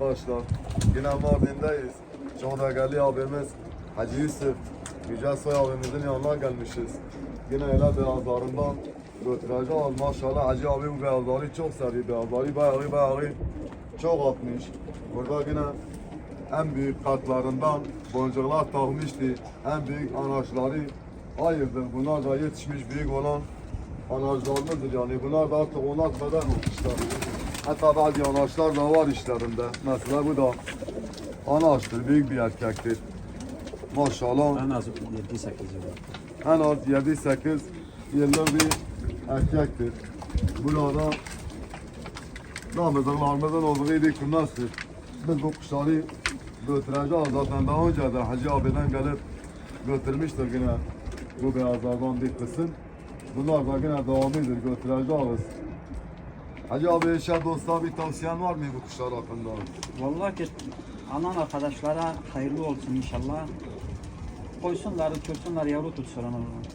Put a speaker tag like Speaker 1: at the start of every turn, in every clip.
Speaker 1: arkadaşlar. Yine Mardin'deyiz. Değerli abimiz Hacı Yusuf Yücel Soy abimizin yanına gelmişiz. Yine öyle beyazlarından götüreceğiz. Maşallah Hacı abi bu beyazları çok seviyor. Beyazları bayağı bayağı çok atmış. Burada yine en büyük kartlarından boncuklar takmıştı. En büyük anaçları hayırdır. Bunlar da yetişmiş büyük olan anaçlarımızdır yani. Bunlar da artık onlar kadar olmuşlar. Hatta bazı anaçlar da var işlerinde. Mesela bu da anaçtır, büyük bir erkektir. Maşallah
Speaker 2: En az 7-8 yıl.
Speaker 1: en az 7-8 yıllık bir erkektir. Burada damızlıklarımızın olduğu bir kümestir. Biz bu kuşları götüreceğiz. Zaten daha önce de Hacı abiden gelip götürmüştür yine bu beyazlardan bir kısım. Bunlar da yine devamıdır götüreceğiz. Hacı abi eşya dostlar bir tavsiyen var mı bu kuşlar hakkında?
Speaker 2: Vallahi ki anan arkadaşlara hayırlı olsun inşallah. Koysunlar, uçursunlar, yavru tutsun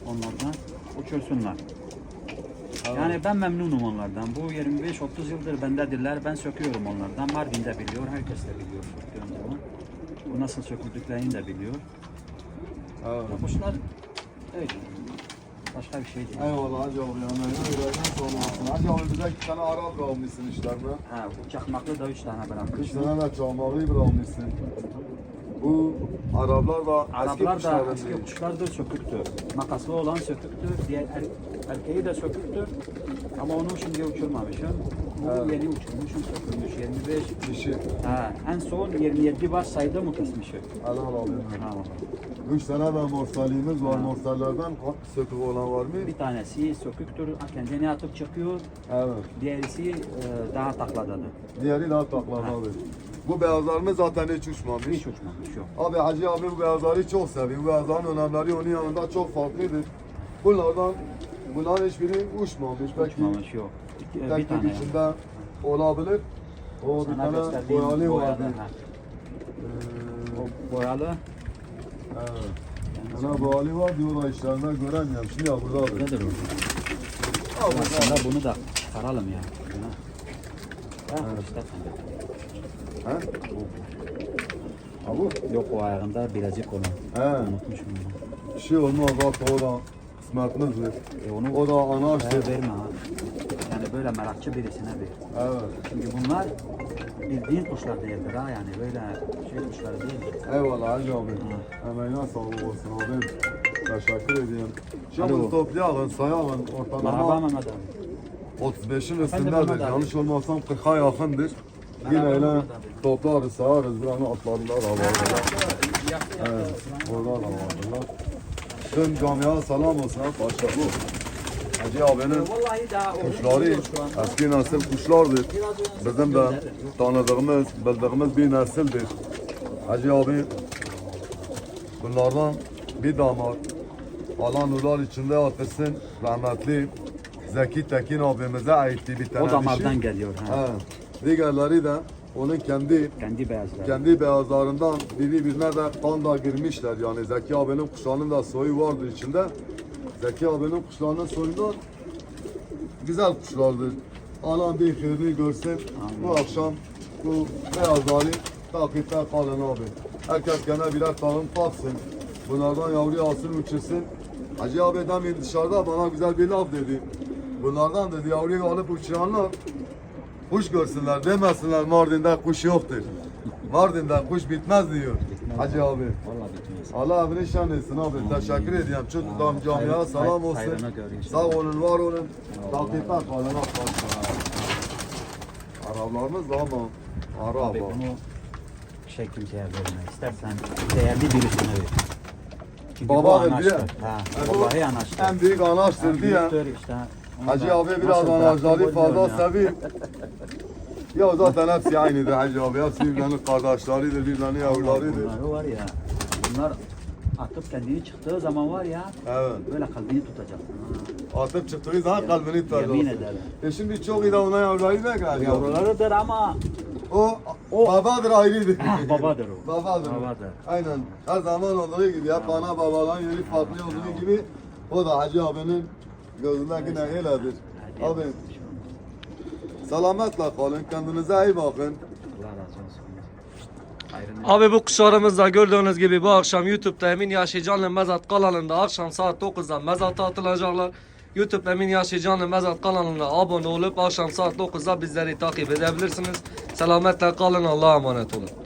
Speaker 2: onlardan. Uçursunlar. Yani ben memnunum onlardan. Bu 25-30 yıldır bendedirler. Ben söküyorum onlardan. Mardin de biliyor, herkes de biliyor söktüğüm zaman. Bu nasıl söküldüklerini de biliyor.
Speaker 1: Evet.
Speaker 2: Kuşlar öyle. Başka bir şey değil.
Speaker 1: Eyvallah Hacı abi yani nasıl olmasın. Hacı abi bize iki tane Arap bırakmışsın işlerine.
Speaker 2: Ha, bu çakmaklı da üç tane
Speaker 1: Üç
Speaker 2: bırakmıştım.
Speaker 1: tane de çamağı bırakmışsın. Bu Araplar da eski
Speaker 2: Araplar da
Speaker 1: kuşların
Speaker 2: eski kuşlardır söküktür. Makaslı olan söküktür. Diğer er, erkeği de söküktür. Ama onu şimdi uçurmamışım. Bu
Speaker 1: Evet.
Speaker 2: yeni uçurmuşum sökülmüş 25.
Speaker 1: Dişi.
Speaker 2: Ha, en son 27 var saydı mı kesmişim.
Speaker 1: Helal abi.
Speaker 2: Ha,
Speaker 1: Üç tane de morsalimiz var. Morsallerden sökük olan var mı?
Speaker 2: bir tanesi söküktür. Kendini atıp çıkıyor.
Speaker 1: Evet.
Speaker 2: Diğerisi e, daha takladadır.
Speaker 1: Diğeri daha taklamalı. Bu beyazlarımız zaten hiç uçmamış.
Speaker 2: Hiç uçmamış yok.
Speaker 1: Abi Hacı abi bu beyazları çok seviyor. Bu beyazların önemleri onun yanında çok farklıdır. Bunlardan bunların hiçbiri uçmamış. Belki
Speaker 2: Uçmamış yok. E, bir
Speaker 1: tek
Speaker 2: tane.
Speaker 1: içinde olabilir. O bir
Speaker 2: Sana
Speaker 1: tane
Speaker 2: gösterdiğim
Speaker 1: boyalı vardı. Ee,
Speaker 2: O boyalı.
Speaker 1: Evet. Ona boyalı var diyor da işlerinde göremiyorum. Şimdi ya burada abi.
Speaker 2: Nedir o?
Speaker 1: Ha, burada.
Speaker 2: Aslında bunu da çıkaralım ya. Buna. Ha,
Speaker 1: Evet.
Speaker 2: işte.
Speaker 1: He? Ha bu?
Speaker 2: Yok o ayağında bilezik olan.
Speaker 1: He.
Speaker 2: Unutmuşum.
Speaker 1: Bir şey olmaz bak o da kısmetimizdir.
Speaker 2: E onu
Speaker 1: O da
Speaker 2: Ver,
Speaker 1: anaçtır.
Speaker 2: verme ha. Yani böyle merakçı birisine ver.
Speaker 1: Evet.
Speaker 2: Çünkü bunlar bildiğin kuşlar değildir ha yani böyle şey kuşları değil.
Speaker 1: Eyvallah Hacı abi. Emeğine sağlık olsun abi. Teşekkür ediyorum.
Speaker 2: Alo.
Speaker 1: Şimdi toplayalım, sayalım.
Speaker 2: Merhaba
Speaker 1: Ortalama
Speaker 2: Mehmet abi.
Speaker 1: 35'in
Speaker 2: Efendim
Speaker 1: üstündedir.
Speaker 2: Mehmet abi.
Speaker 1: Yanlış olmazsam 40'a yakındır. Yine
Speaker 2: Merhaba
Speaker 1: öyle
Speaker 2: Mehmet abi.
Speaker 1: toplarız, sayarız. Buranın atlarında da var. Evet, orada da var. Tüm camiaya selam olsun. Başta bu. Hacı abinin kuşları eski nesil kuşlardır. Bizim de tanıdığımız, bildiğimiz bir nesildir. Hacı abi bunlardan bir damat Allah nurlar içinde yatırsın rahmetli Zeki Tekin abimize aitti bir tane
Speaker 2: O damardan
Speaker 1: dişi.
Speaker 2: geliyor ha.
Speaker 1: Diğerleri de onun kendi
Speaker 2: Kendi beyazları.
Speaker 1: kendi beyazlarından birbirine de kan da girmişler yani Zeki abinin kuşlarının da soyu vardır içinde. Zeki abinin kuşlarının soyundan güzel kuşlardır. Alan bir hayırlı görsün. Bu akşam bu beyazları takipte kalın abi. Herkes gene birer tahım taksın. Bunlardan yavru alsın uçursun. Hacı abi demin dışarıda bana güzel bir laf dedi. Bunlardan dedi yavruyu alıp uçuranlar kuş görsünler demesinler Mardin'de kuş yoktur. Mardin'de kuş bitmez diyor. Hacı abi.
Speaker 2: Vallahi bitmez.
Speaker 1: Allah abini şan etsin abi. Teşekkür ediyorum. Çok
Speaker 2: Amin.
Speaker 1: tam
Speaker 2: Hayır-
Speaker 1: selam olsun. Sağ olun, var olun. Takipte kalın. Araplarımız da ama
Speaker 2: Abi
Speaker 1: Arap.
Speaker 2: bunu şey kimseye verme. İstersen değerli birisine ver. Çünkü
Speaker 1: Baba
Speaker 2: bu anaçtır. Ha,
Speaker 1: bu
Speaker 2: vallahi anaçtır.
Speaker 1: En büyük anaçtır diye. Hacı abi biraz anaçları fazla
Speaker 2: bilmiyorum ya.
Speaker 1: zaten hepsi aynıdır Hacı abi. Hepsi birbirlerinin kardeşleridir, birbirlerinin yavrularıdır.
Speaker 2: Bunları var ya. Bunlar atıp kendini çıktığı zaman var ya.
Speaker 1: Evet.
Speaker 2: Böyle kalbini tutacaksın. Ha.
Speaker 1: Atıp çıktığı zaman kalbini
Speaker 2: Yemin
Speaker 1: tutacaksın.
Speaker 2: ederim.
Speaker 1: E şimdi çok iyi de ona yavruları da geldi.
Speaker 2: Yavrularıdır ama
Speaker 1: O,
Speaker 2: O-
Speaker 1: babadır ayrıdır.
Speaker 2: Ha, babadır o.
Speaker 1: Babadır.
Speaker 2: Babadır.
Speaker 1: Aynen. Her zaman olduğu gibi hep ana babaların yeri farklı olduğu gibi o da Hacı abinin gözünde yine öyledir. Abi selametle kalın, kendinize iyi bakın.
Speaker 2: Allah razı olsun.
Speaker 3: Abi bu kuşlarımızda gördüğünüz gibi bu akşam YouTube'da Emin Yaşıcanlı Mezat kanalında akşam saat 9'da mezata atılacaklar. YouTube Emin Yaşıcanlı Mezat kanalına abone olup akşam saat 9'da bizleri takip edebilirsiniz. Selametle kalın Allah'a emanet olun.